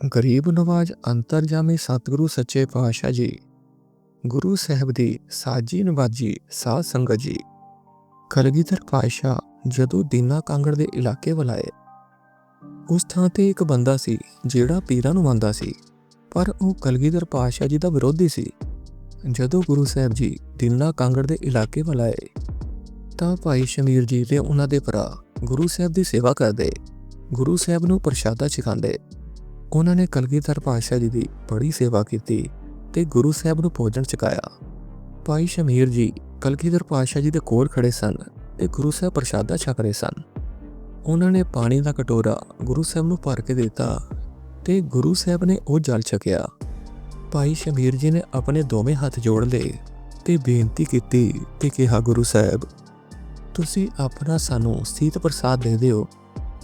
ਗਰੀਬ ਨਵਾਜ ਅੰਤਰਜਾਮੀ ਸਤਿਗੁਰੂ ਸੱਚੇ ਪਾਤਸ਼ਾਹ ਜੀ, ਗੁਰੂ ਸਾਹਿਬ ਦੀ ਸਾਜੀ ਨਵਾਜੀ ਸਾਧ ਸੰਗਤ ਜੀ। ਕਲਗੀਧਰ ਪਾਤਸ਼ਾਹ ਜਦੋਂ ਦੀਨਾ ਕਾਂਗੜ ਦੇ ਇਲਾਕੇ ਵੱਲ ਆਏ, ਉਸ ਥਾਂ ਤੇ ਇੱਕ ਬੰਦਾ ਸੀ ਜਿਹੜਾ ਪੀਰਾਂ ਨੂੰ ਮੰਨਦਾ ਸੀ, ਪਰ ਉਹ ਕਲਗੀਧਰ ਪਾਤਸ਼ਾਹ ਜੀ ਦਾ ਵਿਰੋਧੀ ਸੀ। ਜਦੋਂ ਗੁਰੂ ਸਾਹਿਬ ਜੀ ਦੀਨਾ ਕਾਂਗੜ ਦੇ ਇਲਾਕੇ ਵੱਲ ਆਏ, ਤਾਂ ਭਾਈ ਸ਼ਮੀਰ ਜੀ ਤੇ ਉਹਨਾਂ ਦੇ ਭਰਾ ਗੁਰੂ ਸਾਹਿਬ ਦੀ ਸੇਵਾ ਕਰਦੇ, ਗੁਰੂ ਸਾਹਿਬ ਨੂੰ ਪ੍ਰਸ਼ਾਦਾ ਛਕਾਉਂਦੇ। ਉਹਨਾਂ ਨੇ ਕਲਗੀਧਰ ਪਾਤਸ਼ਾਹ ਜੀ ਦੀ ਬੜੀ ਸੇਵਾ ਕੀਤੀ ਤੇ ਗੁਰੂ ਸਾਹਿਬ ਨੂੰ ਭੋਜਨ ਛਕਾਇਆ ਭਾਈ ਸ਼ਮੀਰ ਜੀ ਕਲਗੀਧਰ ਪਾਤਸ਼ਾਹ ਜੀ ਦੇ ਕੋਲ ਖੜੇ ਸਨ ਤੇ ਗੁਰੂ ਸਾਹਿਬ ਪ੍ਰਸ਼ਾਦਾ ਛਕ ਰਹੇ ਸਨ। ਉਹਨਾਂ ਨੇ ਪਾਣੀ ਦਾ ਕਟੋਰਾ ਗੁਰੂ ਸਾਹਿਬ ਨੂੰ ਭਰ ਕੇ ਦਿੱਤਾ ਤੇ ਗੁਰੂ ਸਾਹਿਬ ਨੇ ਉਹ ਜਲ ਛਕਿਆ। ਭਾਈ ਸ਼ਮੀਰ ਜੀ ਨੇ ਆਪਣੇ ਦੋਵੇਂ ਹੱਥ ਜੋੜ ਲਏ ਤੇ ਬੇਨਤੀ ਕੀਤੀ ਤੇ ਕਿਹਾ, ਗੁਰੂ ਸਾਹਿਬ, ਤੁਸੀਂ ਆਪਣਾ ਸਾਨੂੰ ਸੀਤ ਪ੍ਰਸਾਦ ਦੇ ਦਿਓ।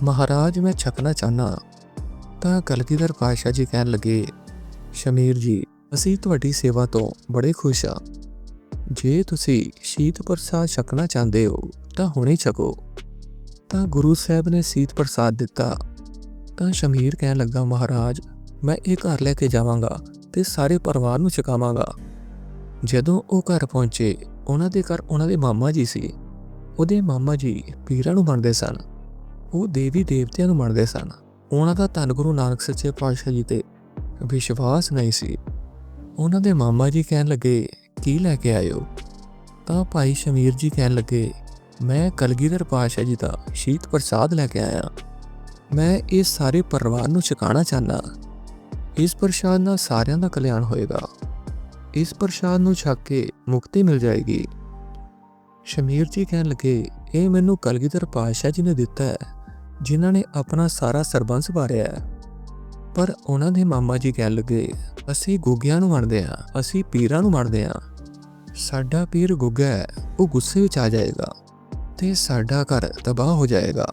ਮਹਾਰਾਜ, ਮੈਂ ਛਕਣਾ ਚਾਹਨਾ ਤਾਂ ਕਲਗੀਧਰ ਪਾਤਸ਼ਾਹ ਜੀ ਕਹਿਣ ਲੱਗੇ, ਸ਼ਮੀਰ ਜੀ, ਅਸੀਂ ਤੁਹਾਡੀ ਸੇਵਾ ਤੋਂ ਬੜੇ ਖੁਸ਼ ਆ ਜੇ ਤੁਸੀਂ ਸ਼ੀਤ ਪ੍ਰਸਾਦ ਛਕਣਾ ਚਾਹੁੰਦੇ ਹੋ, ਤਾਂ ਹੁਣੇ ਛਕੋ। ਤਾਂ ਗੁਰੂ ਸਾਹਿਬ ਨੇ ਸੀਤ ਪ੍ਰਸਾਦ ਦਿੱਤਾ। ਤਾਂ ਸ਼ਮੀਰ ਕਹਿਣ ਲੱਗਾ, ਮਹਾਰਾਜ, ਮੈਂ ਇਹ ਘਰ ਲੈ ਕੇ ਜਾਵਾਂਗਾ ਤੇ ਸਾਰੇ ਪਰਿਵਾਰ ਨੂੰ ਛਕਾਵਾਂਗਾ। ਜਦੋਂ ਉਹ ਘਰ ਪਹੁੰਚੇ, ਉਹਨਾਂ ਦੇ ਘਰ ਉਹਨਾਂ ਦੇ ਮਾਮਾ ਜੀ ਸੀ। ਉਹਦੇ ਮਾਮਾ ਜੀ ਪੀਰਾਂ ਨੂੰ ਮੰਨਦੇ ਸਨ। ਉਹ ਦੇਵੀ ਦੇਵਤਿਆਂ ਨੂੰ ਮੰਨਦੇ ਸਨ। ਉਹਨਾਂ ਦਾ ਧੰਨ ਗੁਰੂ ਨਾਨਕ ਸੱਚੇ ਪਾਤਸ਼ਾਹ ਜੀ ਤੇ ਵਿਸ਼ਵਾਸ ਨਹੀਂ ਸੀ। ਉਹਨਾਂ ਦੇ ਮਾਮਾ ਜੀ ਕਹਿਣ ਲੱਗੇ, ਕੀ ਲੈ ਕੇ ਆਇਓ? ਤਾਂ ਭਾਈ ਸ਼ਮੀਰ ਜੀ ਕਹਿਣ ਲੱਗੇ, ਮੈਂ ਕਲਗੀਧਰ ਪਾਤਸ਼ਾਹ ਜੀ ਦਾ ਸ਼ੀਤ ਪ੍ਰਸਾਦ ਲੈ ਕੇ ਆਇਆ। ਮੈਂ ਇਹ ਸਾਰੇ ਪਰਿਵਾਰ ਨੂੰ ਛਕਾਣਾ ਚਾਹਨਾ ਇਸ ਪ੍ਰਸ਼ਾਦ ਨਾਲ ਸਾਰਿਆਂ ਦਾ ਕਲਿਆਣ ਹੋਏਗਾ। ਇਸ ਪ੍ਰਸ਼ਾਦ ਨੂੰ ਛਕ ਕੇ ਮੁਕਤੀ ਮਿਲ ਜਾਏਗੀ। ਸ਼ਮੀਰ ਜੀ ਕਹਿਣ ਲੱਗੇ, ਇਹ ਮੈਨੂੰ ਕਲਗੀਧਰ ਪਾਤਸ਼ਾਹ ਜੀ ਨੇ ਦਿੱਤਾ ਹੈ। ਜਿਨ੍ਹਾਂ ਨੇ ਆਪਣਾ ਸਾਰਾ ਸਰਬੰਸ ਵਾਰਿਆ ਪਰ ਉਹਨਾਂ ਦੇ ਮਾਮਾ ਜੀ ਕਹਿਣ ਲੱਗੇ, ਅਸੀਂ ਗੁੱਗਿਆਂ ਨੂੰ ਮੰਨਦੇ ਹਾਂ, ਅਸੀਂ ਪੀਰਾਂ ਨੂੰ ਮੰਨਦੇ ਹਾਂ। ਸਾਡਾ ਪੀਰ ਗੁੱਗਾ ਹੈ, ਉਹ ਗੁੱਸੇ ਵਿੱਚ ਆ ਜਾਏਗਾ ਤੇ ਸਾਡਾ ਘਰ ਤਬਾਹ ਹੋ ਜਾਏਗਾ।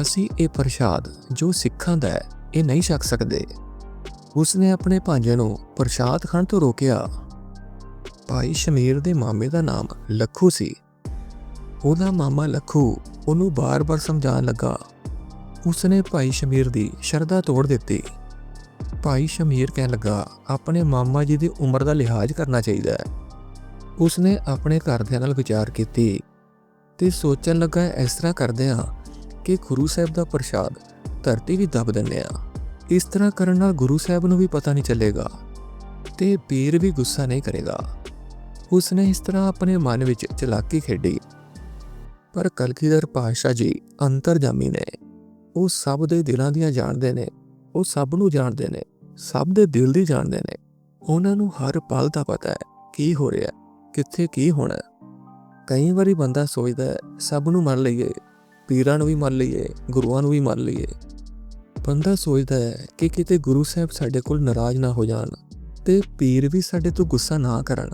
ਅਸੀਂ ਇਹ ਪ੍ਰਸ਼ਾਦ ਜੋ ਸਿੱਖਾਂ ਦਾ ਹੈ, ਇਹ ਨਹੀਂ ਛਕ ਸਕਦੇ। ਉਸਨੇ ਆਪਣੇ ਭਾਂਜੇ ਨੂੰ ਪ੍ਰਸ਼ਾਦ ਖਾਣ ਤੋਂ ਰੋਕਿਆ। ਭਾਈ ਸ਼ਮੀਰ ਦੇ ਮਾਮੇ ਦਾ ਨਾਮ ਲੱਖੂ ਸੀ। ਉਹਦਾ ਮਾਮਾ ਲੱਖੂ ਉਹਨੂੰ ਬਾਰ-ਬਾਰ ਸਮਝਾਉਣ ਲੱਗਾ। ਉਸਨੇ ਭਾਈ ਸ਼ਮੀਰ ਦੀ ਸ਼ਰਧਾ ਤੋੜ ਦਿੱਤੀ। ਭਾਈ ਸ਼ਮੀਰ ਕਹਿਣ ਲੱਗਾ, ਆਪਣੇ ਮਾਮਾ ਜੀ ਦੀ ਉਮਰ ਦਾ ਲਿਹਾਜ਼ ਕਰਨਾ ਚਾਹੀਦਾ ਹੈ। ਉਸਨੇ ਆਪਣੇ ਘਰਦਿਆਂ ਨਾਲ ਵਿਚਾਰ ਕੀਤੀ ਤੇ ਸੋਚਣ ਲੱਗਾ, ਇਸ ਤਰ੍ਹਾਂ ਕਰਦੇ ਆ ਕਿ ਗੁਰੂ ਸਾਹਿਬ ਦਾ ਪ੍ਰਸ਼ਾਦ ਧਰਤੀ ਵੀ ਦੱਬ ਦਿੰਦੇ ਆ ਇਸ ਤਰ੍ਹਾਂ ਕਰਨ ਨਾਲ ਗੁਰੂ ਸਾਹਿਬ ਨੂੰ ਵੀ ਪਤਾ ਨਹੀਂ ਚੱਲੇਗਾ ਤੇ ਪੀਰ ਵੀ ਗੁੱਸਾ ਨਹੀਂ ਕਰੇਗਾ। ਉਸਨੇ ਇਸ ਤਰ੍ਹਾਂ ਆਪਣੇ ਮਨ ਵਿੱਚ ਚਲਾਕੀ ਖੇਡੀ। ਪਰ ਕਲਗੀਧਰ ਪਾਤਸ਼ਾਹ ਜੀ ਅੰਤਰਜਾਮੀ ਨੇ। ਉਹ ਸਭ ਦੇ ਦਿਲਾਂ ਦੀਆਂ ਜਾਣਦੇ ਨੇ, ਉਹ ਸਭ ਨੂੰ ਜਾਣਦੇ ਨੇ, ਸਭ ਦੇ ਦਿਲ ਦੀ ਜਾਣਦੇ ਨੇ। ਉਹਨਾਂ ਨੂੰ ਹਰ ਪਲ ਦਾ ਪਤਾ ਹੈ, ਕੀ ਹੋ ਰਿਹਾ, ਕਿੱਥੇ ਕੀ ਹੋਣਾ। ਕਈ ਵਾਰੀ ਬੰਦਾ ਸੋਚਦਾ ਹੈ, ਸਭ ਨੂੰ ਮੰਨ ਲਈਏ, ਪੀਰਾਂ ਨੂੰ ਵੀ ਮੰਨ ਲਈਏ, ਗੁਰੂਆਂ ਨੂੰ ਵੀ ਮੰਨ ਲਈਏ। ਬੰਦਾ ਸੋਚਦਾ ਹੈ ਕਿ ਕਿਤੇ ਗੁਰੂ ਸਾਹਿਬ ਸਾਡੇ ਕੋਲ ਨਾਰਾਜ਼ ਨਾ ਹੋ ਜਾਣ ਤੇ ਪੀਰ ਵੀ ਸਾਡੇ ਤੋਂ ਗੁੱਸਾ ਨਾ ਕਰਨ।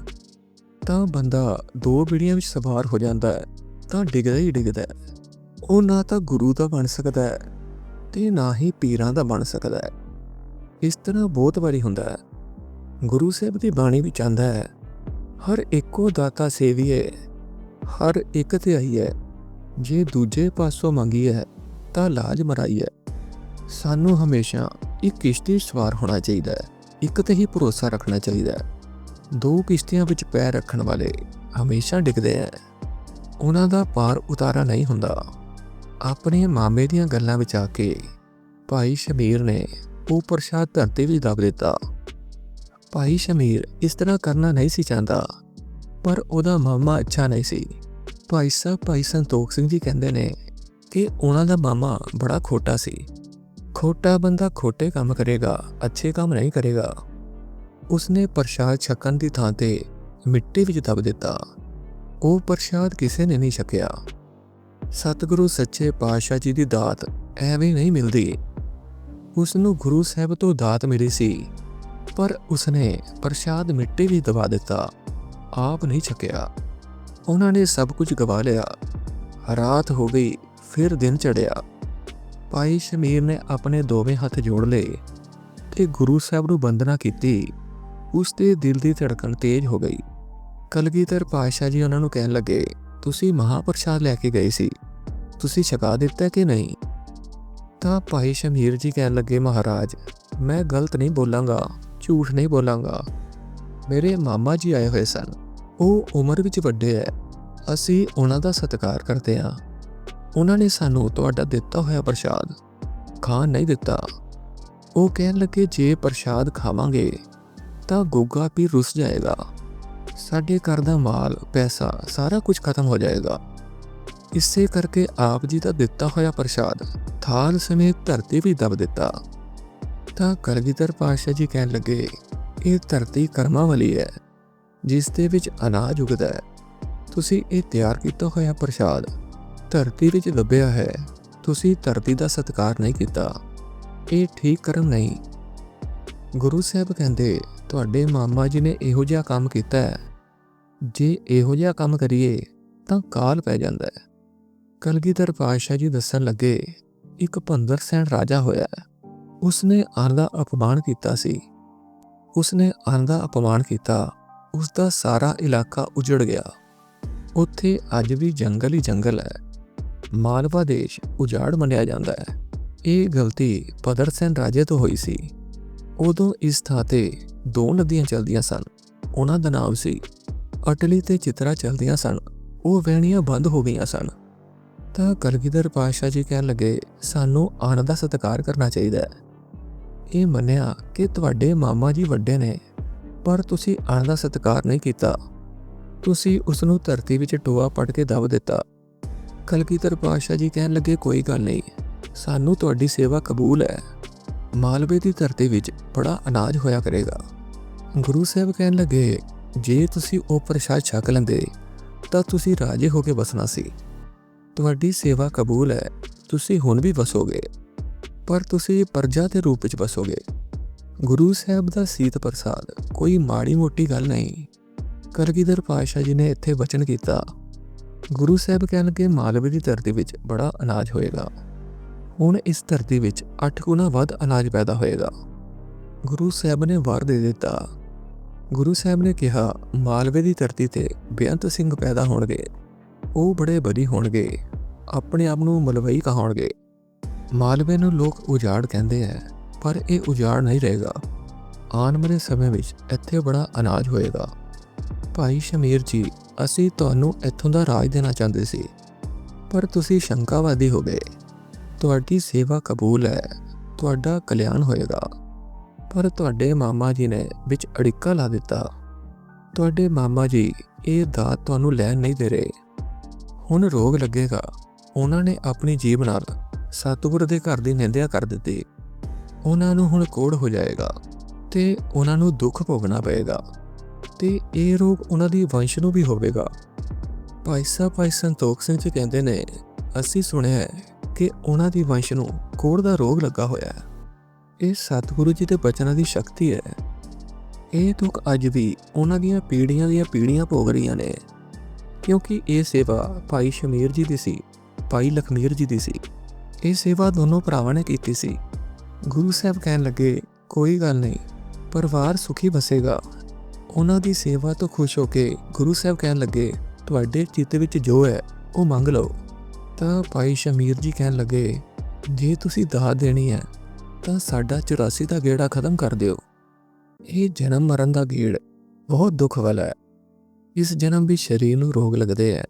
ਤਾਂ ਬੰਦਾ ਦੋ ਬੀੜੀਆਂ ਵਿੱਚ ਸਵਾਰ ਹੋ ਜਾਂਦਾ ਹੈ। ਤਾਂ ਡਿੱਗਦਾ ਹੀ ਡਿੱਗਦਾ ਹੈ। ਉਹ ਨਾ ਤਾਂ ਗੁਰੂ ਦਾ ਬਣ ਸਕਦਾ ਹੈ ਤੇ ਨਾ ਹੀ ਪੀਰਾਂ ਦਾ ਬਣ ਸਕਦਾ ਹੈ। ਇਸ ਤਰ੍ਹਾਂ ਬਹੁਤ ਵਾਰੀ ਹੁੰਦਾ ਹੈ। ਗੁਰੂ ਸਾਹਿਬ ਦੀ ਬਾਣੀ ਵਿੱਚ ਆਂਦਾ ਹੈ, ਹਰ ਇੱਕੋ ਦਾਤਾ ਸੇਵੀਏ ਹਰ ਇੱਕ ਤੇ ਆਈ ਹੈ ਜੇ ਦੂਜੇ ਪਾਸੋਂ ਮੰਗੀ ਹੈ ਤਾਂ ਲਾਜ ਮਰਾਈ ਹੈ ਸਾਨੂੰ ਹਮੇਸ਼ਾ ਇੱਕ ਕਿਸ਼ਤੀ ਸਵਾਰ ਹੋਣਾ ਚਾਹੀਦਾ ਹੈ, ਇੱਕ ਤੇ ਹੀ ਭਰੋਸਾ ਰੱਖਣਾ ਚਾਹੀਦਾ ਹੈ। ਦੋ ਕਿਸ਼ਤੀਆਂ ਵਿੱਚ ਪੈਰ ਰੱਖਣ ਵਾਲੇ ਹਮੇਸ਼ਾ ਡਿੱਗਦੇ ਹੈ। ਉਹਨਾਂ ਦਾ ਪਾਰ ਉਤਾਰਾ ਨਹੀਂ ਹੁੰਦਾ। ਆਪਣੇ ਮਾਮੇ ਦੀਆਂ ਗੱਲਾਂ ਵਿੱਚ ਆ ਕੇ ਭਾਈ ਸ਼ਮੀਰ ਨੇ ਉਹ ਪ੍ਰਸ਼ਾਦ ਧਰਤੀ ਵਿੱਚ ਦਬ ਦਿੱਤਾ। ਭਾਈ ਸ਼ਮੀਰ ਇਸ ਤਰ੍ਹਾਂ ਕਰਨਾ ਨਹੀਂ ਸੀ ਚਾਹੁੰਦਾ, ਪਰ ਉਹਦਾ ਮਾਮਾ ਅੱਛਾ ਨਹੀਂ ਸੀ। ਭਾਈ ਸਾਹਿਬ, ਭਾਈ ਸੰਤੋਖ ਸਿੰਘ ਜੀ ਕਹਿੰਦੇ ਨੇ ਕਿ ਉਹਨਾਂ ਦਾ ਮਾਮਾ ਬੜਾ ਖੋਟਾ ਸੀ। ਖੋਟਾ ਬੰਦਾ ਖੋਟੇ ਕੰਮ ਕਰੇਗਾ, ਅੱਛੇ ਕੰਮ ਨਹੀਂ ਕਰੇਗਾ। ਉਸਨੇ ਪ੍ਰਸ਼ਾਦ ਛਕਣ ਦੀ ਥਾਂ ਤੇ ਮਿੱਟੀ ਵਿੱਚ ਦਬ ਦਿੱਤਾ। ਉਹ ਪ੍ਰਸ਼ਾਦ ਕਿਸੇ ਨੇ ਨਹੀਂ ਛਕਿਆ। ਸਤਿਗੁਰੂ ਸੱਚੇ ਪਾਤਸ਼ਾਹ ਜੀ ਦੀ ਦਾਤ ਐਵੇਂ ਨਹੀਂ ਮਿਲਦੀ। ਉਸ ਨੂੰ ਗੁਰੂ ਸਾਹਿਬ ਤੋਂ ਦਾਤ ਮਿਲੀ ਸੀ, ਪਰ ਉਸਨੇ ਪ੍ਰਸ਼ਾਦ ਮਿੱਟੀ ਵੀ ਦਵਾ ਦਿੱਤਾ, ਆਪ ਨਹੀਂ ਛਕਿਆ। ਉਹਨਾਂ ਨੇ ਸਭ ਕੁਝ ਗਵਾ ਲਿਆ। ਰਾਤ ਹੋ ਗਈ, ਫਿਰ ਦਿਨ ਚੜਿਆ ਭਾਈ ਸ਼ਮੀਰ ਨੇ ਆਪਣੇ ਦੋਵੇਂ ਹੱਥ ਜੋੜ ਲਏ ਤੇ ਗੁਰੂ ਸਾਹਿਬ ਨੂੰ ਵੰਦਨਾ ਕੀਤੀ। ਉਸ ਦੇ ਦਿਲ ਦੀ ਧੜਕਣ ਤੇਜ਼ ਹੋ ਗਈ। ਕਲਗੀਧਰ ਪਾਤਸ਼ਾਹ ਜੀ ਉਹਨਾਂ ਨੂੰ ਕਹਿਣ ਲੱਗੇ, ਤੁਸੀਂ ਮਹਾਪ੍ਰਸਾਦ ਲੈ ਕੇ ਗਏ ਸੀ। ਤੁਸੀਂ ਛਕਾ ਦਿੱਤਾ ਕਿ ਨਹੀਂ? ਤਾਂ ਭਾਈ ਸ਼ਮੀਰ ਜੀ ਕਹਿਣ ਲੱਗੇ, ਮਹਾਰਾਜ, ਮੈਂ ਗਲਤ ਨਹੀਂ ਬੋਲਾਂਗਾ, ਝੂਠ ਨਹੀਂ ਬੋਲਾਂਗਾ। ਮੇਰੇ ਮਾਮਾ ਜੀ ਆਏ ਹੋਏ ਸਨ। ਉਹ ਉਮਰ ਵਿੱਚ ਵੱਡੇ ਐ। ਅਸੀਂ ਉਹਨਾਂ ਦਾ ਸਤਿਕਾਰ ਕਰਦੇ ਹਾਂ ਉਹਨਾਂ ਨੇ ਸਾਨੂੰ ਤੁਹਾਡਾ ਦਿੱਤਾ ਹੋਇਆ ਪ੍ਰਸ਼ਾਦ, ਖਾਣ ਨਹੀਂ ਦਿੱਤਾ। ਉਹ ਕਹਿਣ ਲੱਗੇ, ਜੇ ਪ੍ਰਸ਼ਾਦ ਖਾਵਾਂਗੇ, ਤਾਂ ਗੋਗਾ ਵੀ ਰੁੱਸ ਜਾਏਗਾ। ਸਾਡੇ ਘਰ ਦਾ ਮਾਲ, ਪੈਸਾ ਸਾਰਾ ਕੁਝ ਖਤਮ ਹੋ ਜਾਏਗਾ। ਇਸੇ ਕਰਕੇ ਆਪ ਜੀ ਦਾ ਦਿੱਤਾ ਹੋਇਆ ਪ੍ਰਸ਼ਾਦ ਥਾਲ ਸਮੇਤ ਧਰਤੀ ਵੀ ਦਬ ਦਿੱਤਾ। ਤਾਂ ਕਲਗੀਧਰ ਪਾਸ਼ਾ ਜੀ ਕਹਿਣ ਲੱਗੇ, ਇਹ ਧਰਤੀ ਕਰਮਾਂ ਵਾਲੀ ਹੈ, ਜਿਸ ਦੇ ਵਿੱਚ ਅਨਾਜ ਉਗਦਾ ਹੈ। ਤੁਸੀਂ ਇਹ ਤਿਆਰ ਕੀਤਾ ਹੋਇਆ ਪ੍ਰਸ਼ਾਦ ਧਰਤੀ ਵਿੱਚ ਦੱਬਿਆ ਹੈ। ਤੁਸੀਂ ਧਰਤੀ ਦਾ ਸਤਿਕਾਰ ਨਹੀਂ ਕੀਤਾ। ਇਹ ਠੀਕ ਕਰਮ ਨਹੀਂ। ਗੁਰੂ ਸਾਹਿਬ ਕਹਿੰਦੇ, ਤੁਹਾਡੇ ਮਾਮਾ ਜੀ ਨੇ ਇਹੋ ਜਿਹਾ ਕੰਮ ਕੀਤਾ ਹੈ। ਜੇ ਇਹੋ ਜਿਹਾ ਕੰਮ ਕਰੀਏ, ਤਾਂ ਕਾਲ ਪੈ ਜਾਂਦਾ ਹੈ। ਕਲਗੀਧਰ ਪਾਤਸ਼ਾਹ ਜੀ ਦੱਸਣ ਲੱਗੇ, ਇੱਕ ਭੰਦਰ ਸੈਨ ਰਾਜਾ ਹੋਇਆ ਉਸਨੇ ਅੰਨ ਦਾ ਅਪਮਾਨ ਕੀਤਾ ਸੀ। ਉਸਨੇ ਅੰਨ ਦਾ ਅਪਮਾਨ ਕੀਤਾ ਉਸ ਦਾ ਸਾਰਾ ਇਲਾਕਾ ਉਜੜ ਗਿਆ। ਉੱਥੇ ਅੱਜ ਵੀ ਜੰਗਲ ਹੀ ਜੰਗਲ ਹੈ। ਮਾਲਵਾ ਦੇਸ਼ ਉਜਾੜ ਮੰਨਿਆ ਜਾਂਦਾ ਹੈ। ਇਹ ਗਲਤੀ ਭਦਰ ਸੈਨ ਰਾਜੇ ਤੋਂ ਹੋਈ ਸੀ। ਉਦੋਂ ਇਸ ਥਾਂ ਤੇ ਦੋ ਨਦੀਆਂ ਚਲਦੀਆਂ ਸਨ। ਉਹਨਾਂ ਦਾ ਨਾਮ ਸੀ ਅਟਲੀ ਤੇ ਚਿਤਰਾ ਚਲਦੀਆਂ ਸਨ। ਉਹ ਵਹਿਣੀਆਂ ਬੰਦ ਹੋ ਗਈਆਂ ਸਨ। ਤਾਂ ਕਲਗੀਧਰ ਪਾਤਸ਼ਾਹ ਜੀ ਕਹਿਣ ਲੱਗੇ, ਸਾਨੂੰ ਆਨ ਦਾ ਸਤਿਕਾਰ ਕਰਨਾ ਚਾਹੀਦਾ ਹੈ। ਇਹ ਮੰਨਿਆ ਕਿ ਤੁਹਾਡੇ ਮਾਮਾ ਜੀ ਵੱਡੇ ਨੇ, ਪਰ ਤੁਸੀਂ ਆਨ ਦਾ ਸਤਿਕਾਰ ਨਹੀਂ ਕੀਤਾ। ਤੁਸੀਂ ਉਸ ਨੂੰ ਧਰਤੀ ਵਿੱਚ ਟੋਆ ਪੜ ਕੇ ਦਬ ਦਿੱਤਾ। ਕਲਗੀਧਰ ਪਾਤਸ਼ਾਹ ਜੀ ਕਹਿਣ ਲੱਗੇ, ਕੋਈ ਗੱਲ ਨਹੀਂ। ਸਾਨੂੰ ਤੁਹਾਡੀ ਸੇਵਾ ਕਬੂਲ ਹੈ। ਮਾਲਵੇ ਦੀ ਧਰਤੀ ਵਿੱਚ ਬੜਾ ਅਨਾਜ ਹੋਇਆ ਕਰੇਗਾ। ਗੁਰੂ ਸਾਹਿਬ ਕਹਿਣ ਲੱਗੇ ਜੇ ਤੁਸੀਂ ਉਹ ਪ੍ਰਸ਼ਾਦ ਛਕ ਲੈਂਦੇ, ਤਾਂ ਤੁਸੀਂ ਰਾਜੇ ਹੋ ਕੇ ਵਸਣਾ ਸੀ। ਤੁਹਾਡੀ ਸੇਵਾ ਕਬੂਲ ਹੈ, ਤੁਸੀਂ ਹੁਣ ਵੀ ਵਸੋਗੇ ਪਰ ਤੁਸੀਂ ਪਰਜਾ ਦੇ ਰੂਪ ਵਿੱਚ ਵਸੋਗੇ ਗੁਰੂ ਸਾਹਿਬ ਦਾ ਸੀਤ ਪ੍ਰਸਾਦ ਕੋਈ ਮਾੜੀ ਮੋਟੀ ਗੱਲ ਨਹੀਂ। ਕਰਗੀਧਰ ਪਾਤਸ਼ਾਹ ਜੀ ਨੇ ਇੱਥੇ ਵਚਨ ਕੀਤਾ। ਗੁਰੂ ਸਾਹਿਬ ਕਹਿਣਗੇ ਮਾਲਵੇ ਦੀ ਧਰਤੀ ਵਿੱਚ ਬੜਾ ਅਨਾਜ ਹੋਏਗਾ। ਹੁਣ ਇਸ ਧਰਤੀ ਵਿੱਚ 8 ਗੁਣਾ ਵੱਧ ਅਨਾਜ ਪੈਦਾ ਹੋਏਗਾ। ਗੁਰੂ ਸਾਹਿਬ ਨੇ ਵਾਰ ਦੇ ਦਿੱਤਾ। ਗੁਰੂ ਸਾਹਿਬ ਨੇ ਕਿਹਾ, ਮਾਲਵੇ ਦੀ ਧਰਤੀ ਤੇ ਬੇਅੰਤ ਸਿੰਘ ਪੈਦਾ ਹੋਣਗੇ। ਉਹ ਬੜੇ ਬੜੀ ਹੋਣਗੇ। ਆਪਣੇ ਆਪ ਨੂੰ ਮਲਵਈ ਕਹਾਉਣਗੇ। ਮਾਲਵੇ ਨੂੰ ਲੋਕ ਉਜਾੜ ਕਹਿੰਦੇ ਆ ਪਰ ਇਹ ਉਜਾੜ ਨਹੀਂ ਰਹੇਗਾ। ਆਉਣ ਵਾਲੇ ਸਮੇਂ ਵਿੱਚ ਇੱਥੇ ਬੜਾ ਅਨਾਜ ਹੋਏਗਾ। ਭਾਈ ਸ਼ਮੀਰ ਜੀ, ਅਸੀਂ ਤੁਹਾਨੂੰ ਇੱਥੋਂ ਦਾ ਰਾਜ ਦੇਣਾ ਚਾਹੁੰਦੇ ਸੀ, ਪਰ ਤੁਸੀਂ ਸ਼ੰਕਾਵਾਦੀ ਹੋ ਗਏ। ਤੁਹਾਡੀ ਸੇਵਾ ਕਬੂਲ ਹੈ ਤੁਹਾਡਾ ਕਲਿਆਣ ਹੋਏਗਾ। ਪਰ ਤੁਹਾਡੇ ਮਾਮਾ ਜੀ ਨੇ ਵਿੱਚ ਅੜਿੱਕਾ ਲਾ ਦਿੱਤਾ। ਤੁਹਾਡੇ ਮਾਮਾ ਜੀ ਇਹ ਦਾਤ ਤੁਹਾਨੂੰ ਲੈਣ ਨਹੀਂ ਦੇ ਰਹੇ। ਹੁਣ ਰੋਗ ਲੱਗੇਗਾ। ਉਹਨਾਂ ਨੇ ਆਪਣੀ ਜੀਬ ਨਾਲ ਸਤਿਗੁਰ ਦੇ ਘਰ ਦੀ ਨਿੰਦਿਆ ਕਰ ਦਿੱਤੀ। ਉਹਨਾਂ ਨੂੰ ਹੁਣ ਕੋੜ ਹੋ ਜਾਏਗਾ ਤੇ ਉਹਨਾਂ ਨੂੰ ਦੁੱਖ ਭੋਗਣਾ ਪਏਗਾ ਤੇ ਇਹ ਰੋਗ ਉਹਨਾਂ ਦੀ ਵੰਸ਼ ਨੂੰ ਵੀ ਹੋਵੇਗਾ। ਭਾਈ ਸਾਹਿਬ, ਭਾਈ ਸੰਤੋਖ ਸਿੰਘ ਜੀ ਕਹਿੰਦੇ ਨੇ, ਅਸੀਂ ਸੁਣਿਆ ਹੈ ਕਿ ਉਹਨਾਂ ਦੀ ਵੰਸ਼ ਨੂੰ ਕੋੜ ਦਾ ਰੋਗ ਲੱਗਾ ਹੋਇਆ ਹੈ। ਇਹ ਸਤਿਗੁਰੂ ਜੀ ਦੇ ਬਚਨਾਂ ਦੀ ਸ਼ਕਤੀ ਹੈ। ਇਹ ਦੁੱਖ ਅੱਜ ਵੀ ਉਹਨਾਂ ਦੀਆਂ ਪੀੜ੍ਹੀਆਂ ਦੀਆਂ ਪੀੜ੍ਹੀਆਂ ਭੋਗ ਰਹੀਆਂ ਨੇ। ਕਿਉਂਕਿ ਇਹ ਸੇਵਾ ਭਾਈ ਸ਼ਮੀਰ ਜੀ ਦੀ ਸੀ, ਭਾਈ ਲਖਮੀਰ ਜੀ ਦੀ ਸੀ। ਇਹ ਸੇਵਾ ਦੋਨੋਂ ਭਰਾਵਾਂ ਨੇ ਕੀਤੀ ਸੀ। ਗੁਰੂ ਸਾਹਿਬ ਕਹਿਣ ਲੱਗੇ, ਕੋਈ ਗੱਲ ਨਹੀਂ, ਪਰਿਵਾਰ ਸੁਖੀ ਵਸੇਗਾ। ਉਹਨਾਂ ਦੀ ਸੇਵਾ ਤੋਂ ਖੁਸ਼ ਹੋ ਕੇ ਗੁਰੂ ਸਾਹਿਬ ਕਹਿਣ ਲੱਗੇ, ਤੁਹਾਡੇ ਚਿੱਤ ਵਿੱਚ ਜੋ ਹੈ, ਉਹ ਮੰਗ ਲਓ। ਤਾਂ ਭਾਈ ਸ਼ਮੀਰ ਜੀ ਕਹਿਣ ਲੱਗੇ, ਜੇ ਤੁਸੀਂ ਦਾਤ ਦੇਣੀ ਹੈ ਤਾਂ ਸਾਡਾ 84 ਦਾ ਗੇੜਾ ਖਤਮ ਕਰ ਦਿਓ। ਇਹ ਜਨਮ ਮਰਨ ਦਾ ਗੇੜ ਬਹੁਤ ਦੁੱਖ ਵਾਲਾ ਹੈ। ਇਸ ਜਨਮ ਵਿੱਚ ਸਰੀਰ ਨੂੰ ਰੋਗ ਲੱਗਦੇ ਹੈ।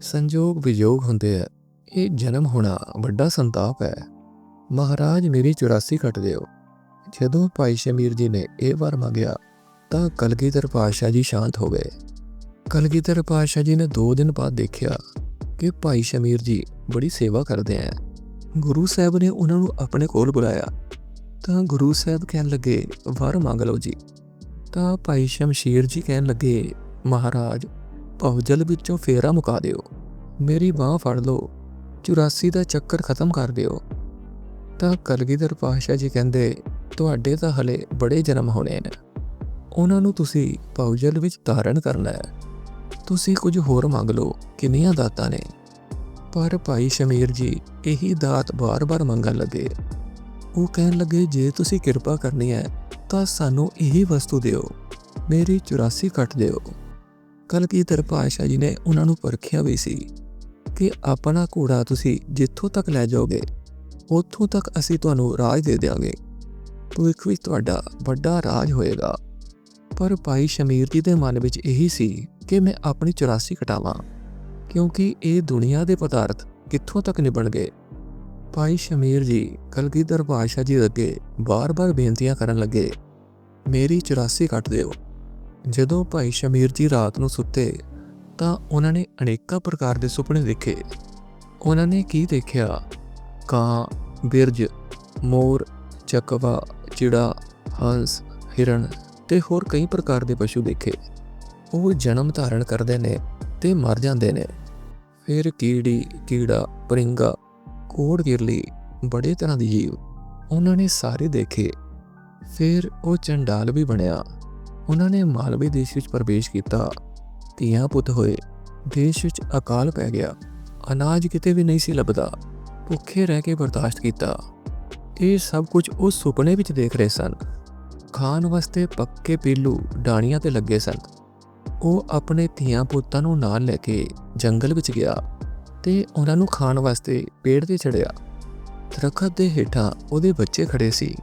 ਸੰਜੋਗ ਵਿਯੋਗ ਹੁੰਦੇ ਹੈ। ਇਹ ਜਨਮ ਹੋਣਾ ਵੱਡਾ ਸੰਤਾਪ ਹੈ। ਮਹਾਰਾਜ ਮੇਰੀ 84 ਕੱਟ ਦਿਓ। ਜਦੋਂ ਭਾਈ ਸ਼ਮੀਰ ਜੀ ਨੇ ਇਹ ਵਾਰ ਮੰਗਿਆ, ਤਾਂ ਕਲਗੀਧਰ ਪਾਤਸ਼ਾਹ ਜੀ ਸ਼ਾਂਤ ਹੋ ਗਏ। ਕਲਗੀਧਰ ਪਾਤਸ਼ਾਹ ਜੀ ਨੇ 2 ਦਿਨ ਬਾਅਦ ਦੇਖਿਆ ਕਿ ਭਾਈ ਸ਼ਮੀਰ ਜੀ ਬੜੀ ਸੇਵਾ ਕਰਦੇ ਆ ਗੁਰੂ ਸਾਹਿਬ ਨੇ ਉਹਨਾਂ ਨੂੰ ਆਪਣੇ ਕੋਲ ਬੁਲਾਇਆ। ਤਾਂ ਗੁਰੂ ਸਾਹਿਬ ਕਹਿਣ ਲੱਗੇ, ਵਰ ਮੰਗ ਲਓ ਜੀ। ਤਾਂ ਭਾਈ ਸ਼ਮਸ਼ੀਰ ਜੀ ਕਹਿਣ ਲੱਗੇ, ਮਹਾਰਾਜ ਭਵਜਲ ਵਿੱਚੋਂ ਫੇਰਾ ਮੁਕਾ ਦਿਓ। ਮੇਰੀ ਬਾਹ ਫੜ ਲਓ। 84 ਦਾ ਚੱਕਰ ਖਤਮ ਕਰ ਦਿਓ। ਤਾਂ ਕਲਗੀਧਰ ਪਾਤਸ਼ਾਹ ਜੀ ਕਹਿੰਦੇ, ਤੁਹਾਡੇ ਤਾਂ ਹਲੇ ਬੜੇ ਜਨਮ ਹੋਣੇ ਨੇ। ਉਹਨਾਂ ਨੂੰ ਤੁਸੀਂ ਭਵਜਲ ਵਿੱਚ ਧਾਰਨ ਕਰਨਾ ਹੈ। ਤੁਸੀਂ ਕੁਝ ਹੋਰ ਮੰਗ ਲਓ, ਕਿੰਨੀਆਂ ਦਾਤਾਂ ਨੇ? ਪਰ ਭਾਈ ਸ਼ਮੀਰ ਜੀ, ਇਹੀ ਦਾਤ ਬਾਰ-ਬਾਰ ਮੰਗਣ ਲੱਗੇ। ਉਹ ਕਹਿਣ ਲੱਗੇ, ਜੇ ਤੁਸੀਂ ਕਿਰਪਾ ਕਰਨੀ ਹੈ, ਤਾਂ ਸਾਨੂੰ ਇਹੀ ਵਸਤੂ ਦਿਓ। ਮੇਰੀ 84 ਕੱਟ ਦਿਓ। ਕਲਗੀਧਰ ਪਾਤਸ਼ਾਹ ਜੀ ਨੇ ਉਹਨਾਂ ਨੂੰ ਪਰਖਿਆ ਵੀ ਸੀ ਕਿ ਆਪਣਾ ਘੋੜਾ ਤੁਸੀਂ ਜਿੱਥੋਂ ਤੱਕ ਲੈ ਜਾਓਗੇ, ਉੱਥੋਂ ਤੱਕ ਅਸੀਂ ਤੁਹਾਨੂੰ ਰਾਜ ਦੇ ਦੇਵਾਂਗੇ ਭਵਿੱਖ ਵਿੱਚ ਤੁਹਾਡਾ ਵੱਡਾ ਰਾਜ ਹੋਏਗਾ। ਪਰ ਭਾਈ ਸ਼ਮੀਰ ਜੀ ਦੇ ਮਨ ਵਿੱਚ ਇਹੀ ਸੀ ਕਿ ਮੈਂ ਆਪਣੀ 84 ਕਟਾਵਾਂ। ਕਿਉਂਕਿ ਇਹ ਦੁਨੀਆ ਦੇ ਪਦਾਰਥ ਕਿੱਥੋਂ ਤੱਕ ਨਿਭਣ ਗਏ? ਭਾਈ ਸ਼ਮੀਰ ਜੀ, ਕਲਗੀਧਰ ਪਾਤਸ਼ਾਹ ਜੀ ਅੱਗੇ ਬਾਰ-ਬਾਰ ਬੇਨਤੀਆਂ ਕਰਨ ਲੱਗੇ। ਮੇਰੀ 84 ਕੱਟ ਦਿਓ। ਜਦੋਂ ਭਾਈ ਸ਼ਮੀਰ ਜੀ ਰਾਤ ਨੂੰ ਸੁੱਤੇ, ਤਾਂ ਉਹਨਾਂ ਨੇ ਅਨੇਕਾਂ ਪ੍ਰਕਾਰ ਦੇ ਸੁਪਨੇ ਦੇਖੇ। ਉਹਨਾਂ ਨੇ ਕੀ ਦੇਖਿਆ? ਕਾਂ, ਬਿਰਜ, ਮੋਰ, ਚਕਵਾ, ਚਿੜਾ, ਹੰਸ ਹਿਰਣ ਤੇ ਹੋਰ ਕਈ ਪ੍ਰਕਾਰ ਦੇ ਪਸ਼ੂ ਦੇਖੇ। ਉਹ ਜਨਮ ਧਾਰਨ ਕਰਦੇ ਨੇ ਤੇ ਮਰ ਜਾਂਦੇ ਨੇ। ਫਿਰ ਕੀੜੀ, ਕੀੜਾ, ਪਰਿੰਗਾ, ਕੋੜ ਗਿਰਲੀ ਬੜੇ ਤਰ੍ਹਾਂ ਦੀ ਜੀਵ ਉਹਨਾਂ ਨੇ ਸਾਰੇ ਦੇਖੇ। ਫਿਰ ਉਹ ਚੰਡਾਲ ਵੀ ਬਣਿਆ। ਉਹਨਾਂ ਨੇ ਮਾਲਵੇ ਦੇਸ਼ ਵਿੱਚ ਪ੍ਰਵੇਸ਼ ਕੀਤਾ। ਧੀਆਂ ਪੁੱਤ ਹੋਏ। ਦੇਸ਼ ਵਿੱਚ ਅਕਾਲ ਪੈ ਗਿਆ। ਅਨਾਜ ਕਿਤੇ ਵੀ ਨਹੀਂ ਸੀ ਲੱਭਦਾ। ਭੁੱਖੇ ਰਹਿ ਕੇ ਬਰਦਾਸ਼ਤ ਕੀਤਾ। ਇਹ ਸਭ ਕੁਝ ਉਹ ਸੁਪਨੇ ਵਿੱਚ ਦੇਖ ਰਹੇ ਸਨ। ਖਾਣ ਵਾਸਤੇ ਪੱਕੇ ਪੀਲੂ ਡਾਣੀਆਂ ਤੇ ਲੱਗੇ ਸਨ। ਉਹ ਆਪਣੇ ਧੀਆਂ ਪੁੱਤਾਂ ਨੂੰ ਨਾਲ ਲੈ ਕੇ ਜੰਗਲ ਵਿੱਚ ਗਿਆ ਤੇ ਉਹਨਾਂ ਨੂੰ ਖਾਣ ਵਾਸਤੇ ਪੇੜ ਤੇ ਚੜਿਆ ਦਰਖਤ ਦੇ ਹੇਠਾਂ ਉਹਦੇ ਬੱਚੇ ਖੜੇ ਸੀ।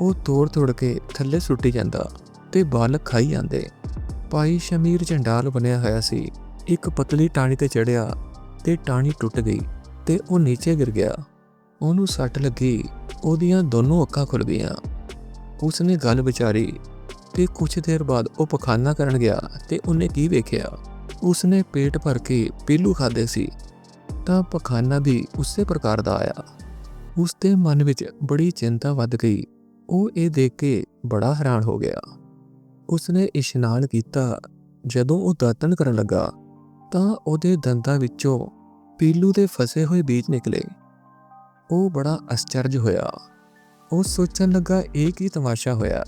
ਉਹ ਤੋੜ ਤੋੜ ਕੇ ਥੱਲੇ ਸੁੱਟੀ ਜਾਂਦਾ ਤੇ ਬਾਲਕ ਖਾਈ ਜਾਂਦੇ। ਭਾਈ ਸ਼ਮੀਰ ਝੰਡਾਲ ਬਣਿਆ ਹੋਇਆ ਸੀ। ਇੱਕ ਪਤਲੀ ਟਾਣੀ ਤੇ ਚੜਿਆ ਤੇ ਟਾਣੀ ਟੁੱਟ ਗਈ ਤੇ ਉਹ ਨੀਚੇ ਗਿਰ ਗਿਆ। ਉਹਨੂੰ ਸੱਟ ਲੱਗੀ, ਉਹਦੀਆਂ ਦੋਨੋਂ ਅੱਖਾਂ ਖੁੱਲ ਗਈਆਂ। ਉਸਨੇ ਗੱਲ ਵਿਚਾਰੀ ਤੇ ਕੁਝ ਦੇਰ ਬਾਅਦ ਉਹ ਪਖਾਨਾ ਕਰਨ ਗਿਆ ਤੇ ਉਹਨੇ ਕੀ ਵੇਖਿਆ? ਉਸਨੇ ਪੇਟ ਭਰ ਕੇ ਪੀਲੂ ਖਾਦੇ ਸੀ, ਤਾਂ ਪਖਾਨਾ ਵੀ ਉਸੇ ਪ੍ਰਕਾਰ ਦਾ ਆਇਆ। ਉਸ ਦੇ ਮਨ ਵਿੱਚ ਬੜੀ ਚਿੰਤਾ ਵੱਧ ਗਈ। ਉਹ ਇਹ ਦੇਖ ਕੇ ਬੜਾ ਹੈਰਾਨ ਹੋ ਗਿਆ। ਉਸਨੇ ਇਸ਼ਨਾਨ ਕੀਤਾ। ਜਦੋਂ ਉਹ ਦਾਤਨ ਕਰਨ ਲੱਗਾ, ਤਾਂ ਉਹਦੇ ਦੰਦਾਂ ਵਿੱਚੋਂ ਪੀਲੂ ਦੇ ਫਸੇ ਹੋਏ ਬੀਜ ਨਿਕਲੇ। ਉਹ ਬੜਾ ਅਚਰਜ ਹੋਇਆ। ਉਹ ਸੋਚਣ ਲੱਗਾ, ਇਹ ਕੀ ਤਮਾਸ਼ਾ ਹੋਇਆ?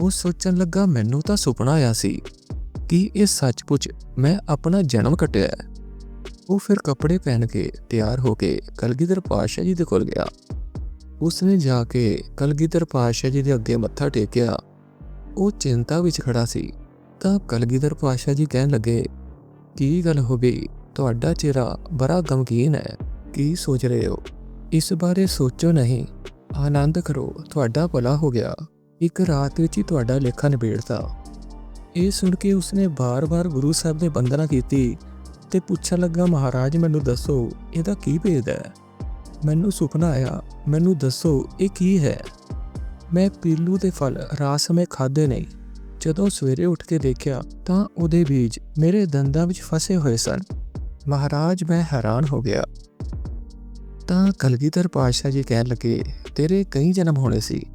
ਉਹ ਸੋਚਣ ਲੱਗਾ ਮੈਨੂੰ ਤਾਂ ਸੁਪਨਾ ਆਇਆ ਸੀ ਕਿ ਇਹ ਸੱਚਮੁੱਚ ਮੈਂ ਆਪਣਾ ਜਨਮ ਕੱਟਿਆ ਹੈ। ਉਹ ਫਿਰ ਕੱਪੜੇ ਪਹਿਨ ਕੇ ਤਿਆਰ ਹੋ ਕੇ ਕਲਗੀਧਰ ਪਾਤਸ਼ਾਹ ਜੀ ਦੇ ਕੋਲ ਗਿਆ। ਉਸਨੇ ਜਾ ਕੇ ਕਲਗੀਧਰ ਪਾਤਸ਼ਾਹ ਜੀ ਦੇ ਅੱਗੇ ਮੱਥਾ ਟੇਕਿਆ। ਉਹ ਚਿੰਤਾ ਵਿੱਚ ਖੜਾ ਸੀ। ਤਾਂ ਕਲਗੀਧਰ ਪਾਤਸ਼ਾਹ ਜੀ ਕਹਿਣ ਲੱਗੇ, ਕੀ ਗੱਲ ਹੋ ਗਈ? ਤੁਹਾਡਾ ਚਿਹਰਾ ਬੜਾ ਗਮਗੀਨ ਹੈ। ਕੀ ਸੋਚ ਰਹੇ ਹੋ? ਇਸ ਬਾਰੇ ਸੋਚੋ ਨਹੀਂ। ਆਨੰਦ ਕਰੋ, ਤੁਹਾਡਾ ਭਲਾ ਹੋ ਗਿਆ। ਇੱਕ ਰਾਤ ਵਿੱਚ ਹੀ ਤੁਹਾਡਾ ਲੇਖਾ ਨਿਬੇੜਤਾ। ਇਹ ਸੁਣ ਕੇ ਉਸਨੇ ਬਾਰ-ਬਾਰ ਗੁਰੂ ਸਾਹਿਬ ਦੇ ਬੰਦਨਾ ਕੀਤੀ ਤੇ ਪੁੱਛਣ ਲੱਗਾ, ਮਹਾਰਾਜ, ਮੈਨੂੰ ਦੱਸੋ, ਇਹਦਾ ਕੀ ਭੇਦ ਹੈ? ਮੈਨੂੰ ਸੁਪਨਾ ਆਇਆ, ਮੈਨੂੰ ਦੱਸੋ, ਇਹ ਕੀ ਹੈ? ਮੈਂ ਪੀਲੂ ਦੇ ਫਲ ਰਾਤ ਸਮੇਂ ਖਾਦੇ ਨਹੀਂ। ਜਦੋਂ ਸਵੇਰੇ ਉੱਠ ਕੇ ਦੇਖਿਆ, ਤਾਂ ਉਹਦੇ ਬੀਜ ਮੇਰੇ ਦੰਦਾਂ ਵਿੱਚ ਫਸੇ ਹੋਏ ਸਨ। ਮਹਾਰਾਜ, ਮੈਂ ਹੈਰਾਨ ਹੋ ਗਿਆ। ਤਾਂ ਕਲਗੀਧਰ ਪਾਤਸ਼ਾਹ ਜੀ ਕਹਿਣ ਲੱਗੇ, ਤੇਰੇ ਕਈ ਜਨਮ ਹੋਣੇ ਸੀ।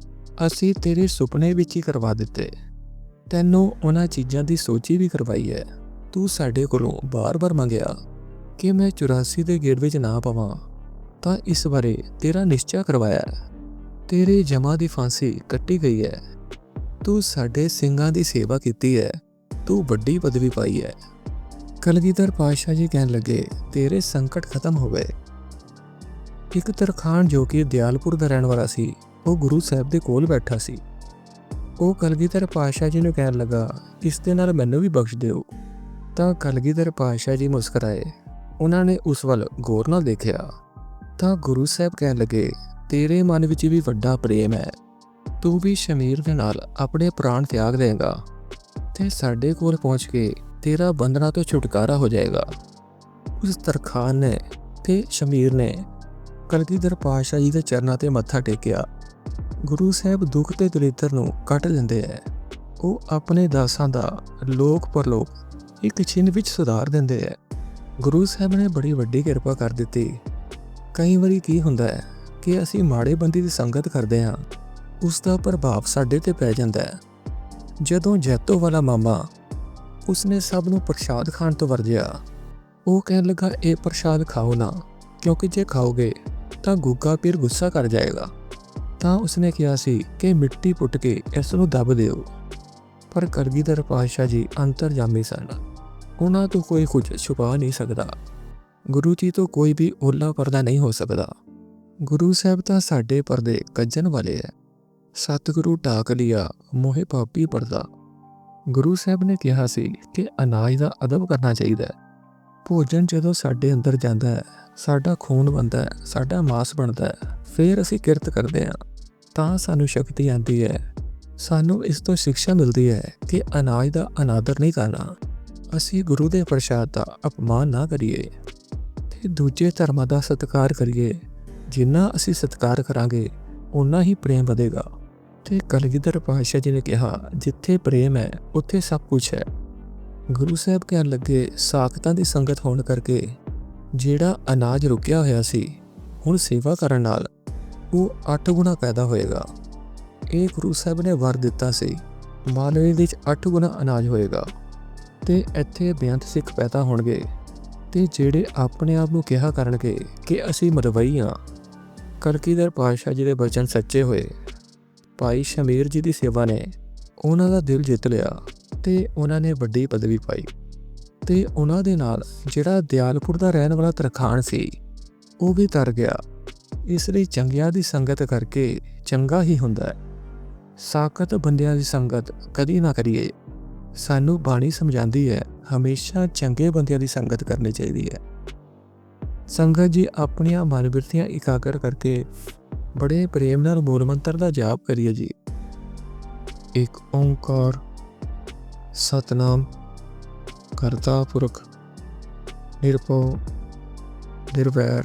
ਅਸੀਂ ਤੇਰੇ ਸੁਪਨੇ ਵਿੱਚ ਹੀ ਕਰਵਾ ਦਿੱਤੇ। ਤੈਨੂੰ ਉਹਨਾਂ ਚੀਜ਼ਾਂ ਦੀ ਸੋਚੀ ਵੀ ਕਰਵਾਈ ਹੈ। ਤੂੰ ਸਾਡੇ ਕੋਲੋਂ ਬਾਰ-ਬਾਰ ਮੰਗਿਆ ਕਿ ਮੈਂ 84 ਦੇ ਗੇੜ ਵਿੱਚ ਨਾ ਪਵਾਂ। ਤਾਂ ਇਸ ਬਾਰੇ ਤੇਰਾ ਨਿਸ਼ਚਾ ਕਰਵਾਇਆ ਤੇਰੇ ਜਮਾ ਦੀ ਫਾਂਸੀ ਕੱਟੀ ਗਈ ਹੈ। ਤੂੰ ਸਾਡੇ ਸਿੰਘਾਂ ਦੀ ਸੇਵਾ ਕੀਤੀ ਹੈ। ਤੂੰ ਵੱਡੀ ਪਦਵੀ ਪਾਈ ਹੈ। ਕਲਗੀਧਰ ਪਾਤਸ਼ਾਹ ਜੀ ਕਹਿਣ ਲੱਗੇ, ਤੇਰੇ ਸੰਕਟ ਖਤਮ ਹੋ ਗਏ। ਇੱਕ ਤਰਖਾਨ ਜੋ ਕਿ ਦਿਆਲਪੁਰ ਦਾ ਰਹਿਣ ਵਾਲਾ ਸੀ ਉਹ ਗੁਰੂ ਸਾਹਿਬ ਦੇ ਕੋਲ ਬੈਠਾ ਸੀ। ਉਹ ਕਲਗੀਧਰ ਪਾਤਸ਼ਾਹ ਜੀ ਨੂੰ ਕਹਿਣ ਲੱਗਾ, ਇਸ ਦੇ ਨਾਲ ਮੈਨੂੰ ਵੀ ਬਖਸ਼ ਦਿਓ। ਤਾਂ ਕਲਗੀਧਰ ਪਾਤਸ਼ਾਹ ਜੀ ਮੁਸਕਰਾਏ। ਉਹਨਾਂ ਨੇ ਉਸ ਵੱਲ ਗੌਰ ਨਾਲ ਦੇਖਿਆ। ਤਾਂ ਗੁਰੂ ਸਾਹਿਬ ਕਹਿਣ ਲੱਗੇ, ਤੇਰੇ ਮਨ ਵਿੱਚ ਵੀ ਵੱਡਾ ਪ੍ਰੇਮ ਹੈ। ਤੂੰ ਵੀ ਸ਼ਮੀਰ ਦੇ ਨਾਲ ਆਪਣੇ ਪ੍ਰਾਣ ਤਿਆਗ ਦੇਗਾ ਤੇ ਸਾਡੇ ਕੋਲ ਪਹੁੰਚ ਕੇ ਤੇਰਾ ਬੰਧਨਾਂ ਤੋਂ ਛੁਟਕਾਰਾ ਹੋ ਜਾਏਗਾ। ਉਸ ਤਰਖਾਨ ਨੇ ਤੇ ਸ਼ਮੀਰ ਨੇ ਕਲਗੀਧਰ ਪਾਤਸ਼ਾਹ ਜੀ ਦੇ ਚਰਨਾਂ ਤੇ ਮੱਥਾ ਟੇਕਿਆ। ਗੁਰੂ ਸਾਹਿਬ ਦੁੱਖ ਤੇ ਦਲਿੱਦਰ ਨੂੰ ਕੱਟ ਲੈਂਦੇ ਐ। ਉਹ ਆਪਣੇ ਦਾਸਾਂ ਦਾ ਲੋਕ ਪਰਲੋਕ ਇੱਕ ਛਿਨ ਵਿੱਚ ਸੁਧਾਰ ਦਿੰਦੇ ਐ। ਗੁਰੂ ਸਾਹਿਬ ਨੇ ਬੜੀ ਵੱਡੀ ਕਿਰਪਾ ਕਰ ਦਿੱਤੀ। ਕਈ ਵਾਰੀ ਕੀ ਹੁੰਦਾ ਹੈ ਕਿ ਅਸੀਂ ਮਾੜੇ ਬੰਦੇ ਦੀ ਸੰਗਤ ਕਰਦੇ ਹਾਂ, ਉਸ ਦਾ ਪ੍ਰਭਾਵ ਸਾਡੇ ਤੇ ਪੈ ਜਾਂਦਾ ਹੈ ਜਦੋਂ ਜੈਤੋ ਵਾਲਾ ਮਾਮਾ ਉਸਨੇ ਸਭ ਨੂੰ ਪ੍ਰਸ਼ਾਦ ਖਾਣ ਤੋਂ ਵਰਜਿਆ, ਉਹ ਕਹਿਣ ਲੱਗਾ, ਇਹ ਪ੍ਰਸ਼ਾਦ ਖਾਓ ਨਾ, ਕਿਉਂਕਿ ਜੇ ਖਾਓਗੇ ਤਾਂ ਗੁੱਗਾ ਪੀਰ ਗੁੱਸਾ ਕਰ ਜਾਏਗਾ। ਤਾਂ ਉਸਨੇ ਕਿਹਾ ਸੀ ਕਿ ਮਿੱਟੀ ਪੁੱਟ ਕੇ ਇਸ ਨੂੰ ਦੱਬ ਦਿਓ। ਪਰ ਕਲਗੀਧਰ ਪਾਤਸ਼ਾਹ ਜੀ ਅੰਤਰਜਾਮੀ ਸਨ। ਉਹਨਾਂ ਤੋਂ ਕੋਈ ਕੁਝ ਛੁਪਾ ਨਹੀਂ ਸਕਦਾ। ਗੁਰੂ ਜੀ ਤੋਂ ਕੋਈ ਵੀ ਓਲਾ ਪਰਦਾ ਨਹੀਂ ਹੋ ਸਕਦਾ। ਗੁਰੂ ਸਾਹਿਬ ਤਾਂ ਸਾਡੇ ਪਰਦੇ ਕੱਜਣ ਵਾਲੇ ਹੈ ਸਤਿਗੁਰੂ ਢਾਕ ਲਿਆ, ਮੋਹਿ ਪਾਪੀ ਪਰਦਾ। ਗੁਰੂ ਸਾਹਿਬ ਨੇ ਕਿਹਾ ਸੀ ਕਿ ਅਨਾਜ ਦਾ ਅਦਬ ਕਰਨਾ ਚਾਹੀਦਾ ਹੈ ਭੋਜਨ ਜਦੋਂ ਸਾਡੇ ਅੰਦਰ ਜਾਂਦਾ ਹੈ ਸਾਡਾ ਖੂਨ ਬਣਦਾ ਹੈ ਸਾਡਾ ਮਾਸ ਬਣਦਾ ਹੈ ਫਿਰ ਅਸੀਂ ਕਿਰਤ ਕਰਦੇ ਹਾਂ। ਤਾਂ ਸਾਨੂੰ ਸ਼ਕਤੀ ਆਉਂਦੀ ਹੈ। ਸਾਨੂੰ ਇਸ ਤੋਂ ਸਿੱਖਿਆ ਮਿਲਦੀ ਹੈ ਕਿ ਅਨਾਜ ਦਾ ਅਨਾਦਰ ਨਹੀਂ ਕਰਨਾ। ਅਸੀਂ ਗੁਰੂ ਦੇ ਪ੍ਰਸ਼ਾਦ ਦਾ ਅਪਮਾਨ ਨਾ ਕਰੀਏ ਤੇ ਦੂਜੇ ਧਰਮਾਂ ਦਾ ਸਤਿਕਾਰ ਕਰੀਏ। ਜਿੰਨਾ ਅਸੀਂ ਸਤਿਕਾਰ ਕਰਾਂਗੇ ਉਨਾ ਹੀ ਪ੍ਰੇਮ ਵਧੇਗਾ। ਤੇ ਕਲਗੀਧਰ ਪਾਤਸ਼ਾਹ ਜੀ ਨੇ ਕਿਹਾ, ਜਿੱਥੇ ਪ੍ਰੇਮ ਹੈ, ਉੱਥੇ ਸਭ ਕੁਝ ਹੈ। ਗੁਰੂ ਸਾਹਿਬ ਕਹਿਣ ਲੱਗੇ, ਸਾਖਤਾਂ ਦੀ ਸੰਗਤ ਹੋਣ ਕਰਕੇ ਜਿਹੜਾ ਅਨਾਜ ਰੁਕਿਆ ਹੋਇਆ ਸੀ, ਹੁਣ ਸੇਵਾ ਕਰਨ ਨਾਲ ਉਹ 8 ਗੁਣਾ ਪੈਦਾ ਹੋਏਗਾ। ਇਹ ਗੁਰੂ ਸਾਹਿਬ ਨੇ ਵਰ ਦਿੱਤਾ ਸੀ। ਮਾਲਵੇ ਵਿੱਚ 8 ਗੁਣਾ ਅਨਾਜ ਹੋਏਗਾ ਤੇ ਇੱਥੇ ਬੇਅੰਤ ਸਿੱਖ ਪੈਦਾ ਹੋਣਗੇ ਤੇ ਜਿਹੜੇ ਆਪਣੇ ਆਪ ਨੂੰ ਕਿਹਾ ਕਰਨਗੇ ਕਿ ਅਸੀਂ ਮਰਵਈ ਹਾਂ, ਕਲਕੀਧਰ ਪਾਤਸ਼ਾਹ ਜੀ ਦੇ ਬਚਨ ਸੱਚੇ ਹੋਏ। ਭਾਈ ਸ਼ਮੀਰ ਜੀ ਦੀ ਸੇਵਾ ਨੇ ਉਹਨਾਂ ਦਾ ਦਿਲ ਜਿੱਤ ਲਿਆ ਤੇ ਉਹਨਾਂ ਨੇ ਵੱਡੀ ਪਦਵੀ ਪਾਈ ਤੇ ਉਹਨਾਂ ਦੇ ਨਾਲ ਜਿਹੜਾ ਦਿਆਲਪੁਰ ਦਾ ਰਹਿਣ ਵਾਲਾ ਤਰਖਾਣ ਸੀ, ਉਹ ਵੀ ਤਰ ਗਿਆ। ਇਸ ਲਈ ਚੰਗਿਆਂ ਦੀ ਸੰਗਤ ਕਰਕੇ ਚੰਗਾ ਹੀ ਹੁੰਦਾ ਹੈ। ਸਾਖਤ ਬੰਦਿਆਂ ਦੀ ਸੰਗਤ ਕਦੀ ਨਾ ਕਰੀਏ। ਸਾਨੂੰ ਬਾਣੀ ਸਮਝਾਉਂਦੀ ਹੈ, ਹਮੇਸ਼ਾ ਚੰਗੇ ਬੰਦਿਆਂ ਦੀ ਸੰਗਤ ਕਰਨੀ ਚਾਹੀਦੀ ਹੈ। ਸੰਗਤ ਜੀ ਆਪਣੀਆਂ ਮਨਬਿਰਤੀਆਂ ਇਕਾਗਰ ਕਰਕੇ ਬੜੇ ਪ੍ਰੇਮ ਨਾਲ ਮੂਲ ਮੰਤਰ ਦਾ ਜਾਪ ਕਰੀਏ ਜੀ। ਇੱਕ ਓੰਕਾਰ, ਸਤਨਾਮ, ਕਰਤਾ ਪੁਰਖ, ਨਿਰਭਉ, ਨਿਰਵੈਰ।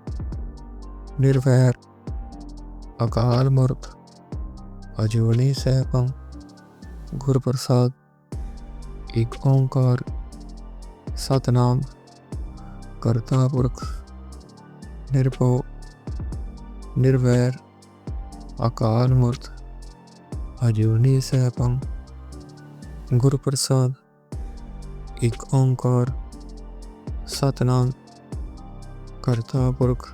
ਨਿਰਵੈਰ, ਅਕਾਲ ਮੂਰਤ ਅਜੂਨੀ ਸੈਭੰ ਗੁਰ ਪ੍ਰਸਾਦ ਇੱਕ ਓੰਕਾਰ, ਸਤਨਾਮ, ਕਰਤਾ ਪੁਰਖ, ਨਿਰਭਉ, ਨਿਰਵੈਰ, ਅਕਾਲ ਮੂਰਤ ਅਜੂਨੀ ਸੈਭੰ ਗੁਰ ਪ੍ਰਸਾਦ ਇੱਕ ਓੰਕਾਰ, ਸਤਨਾਮ, ਕਰਤਾ ਪੁਰਖ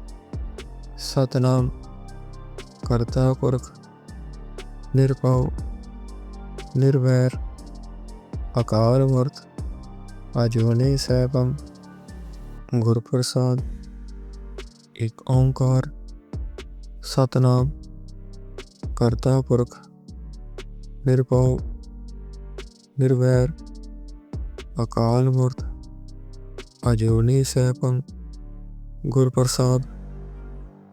ਸਤਨਾਮ ਕਰਤਾ ਪੁਰਖ, ਨਿਰਭਉ, ਨਿਰਵੈਰ, ਅਕਾਲ ਮੂਰਤ, ਅਜੂਨੀ ਸੈਭੰ ਗੁਰ ਪ੍ਰਸਾਦ ਇੱਕ ਓੰਕਾਰ, ਸਤਨਾਮ ਕਰਤਾ ਪੁਰਖ, ਨਿਰਭਉ, ਨਿਰਵੈਰ, ਅਕਾਲ ਮੂਰਤ, ਅਜੋਨੀ ਸੈਭੰ ਗੁਰ ਪ੍ਰਸਾਦ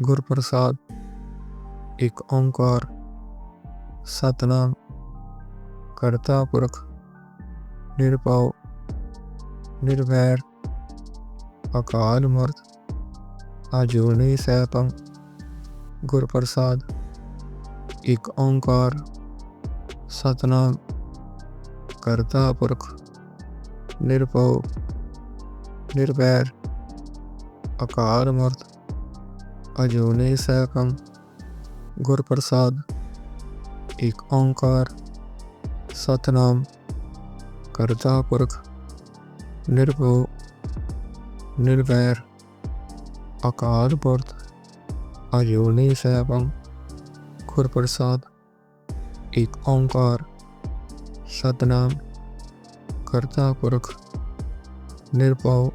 ਗੁਰ ਪ੍ਰਸਾਦ ਇੱਕ ਓੰਕਾਰ ਸਤਨਾਮ ਕਰਤਾ ਪੁਰਖ ਨਿਰਭਉ ਨਿਰਵੈਰ ਅਕਾਲ ਮੂਰਤ ਅਜੂਨੀ ਸੈਭੰ ਗੁਰ ਪ੍ਰਸਾਦ ਇੱਕ ਓੰਕਾਰ ਸਤਨਾਮ ਕਰਤਾ ਪੁਰਖ ਨਿਰਭਉ ਨਿਰਵੈਰ ਅਕਾਲ ਮੂਰਤ ਅਜੂਨੀ ਸੈਭੰ ਗੁਰ ਪ੍ਰਸਾਦ ਇੱਕ ਓੰਕਾਰ, ਸਤਨਾਮ, ਕਰਤਾ ਪੁਰਖ, ਨਿਰਭਉ, ਨਿਰਵੈਰ, ਅਕਾਲ ਪੁਰਖ ਅਜੂਨੀ ਸੈਭੰ ਗੁਰ ਪ੍ਰਸਾਦ ਇੱਕ ਓੰਕਾਰ, ਸਤਨਾਮ, ਕਰਤਾ ਪੁਰਖ, ਨਿਰਭਉ,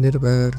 ਨਿਰਵੈਰ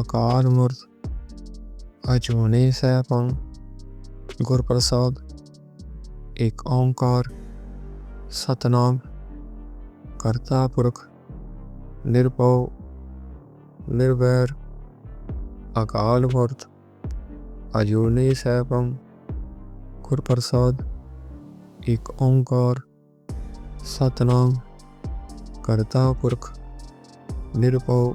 ਅਕਾਲ ਮੂਰਤ ਅਜੂਨੀ ਸੈਭੰ ਗੁਰ ਪ੍ਰਸਾਦ ਇੱਕ ਓੰਕਾਰ ਸਤਨਾਮ ਕਰਤਾ ਪੁਰਖ ਨਿਰਭਉ ਨਿਰਵੈਰ ਅਕਾਲ ਮੂਰਤ ਅਜੂਨੀ ਸੈਭੰ ਗੁਰ ਪ੍ਰਸਾਦ ਇੱਕ ਓੰਕਾਰ ਸਤਨਾਮ ਕਰਤਾ ਪੁਰਖ ਨਿਰਭਉ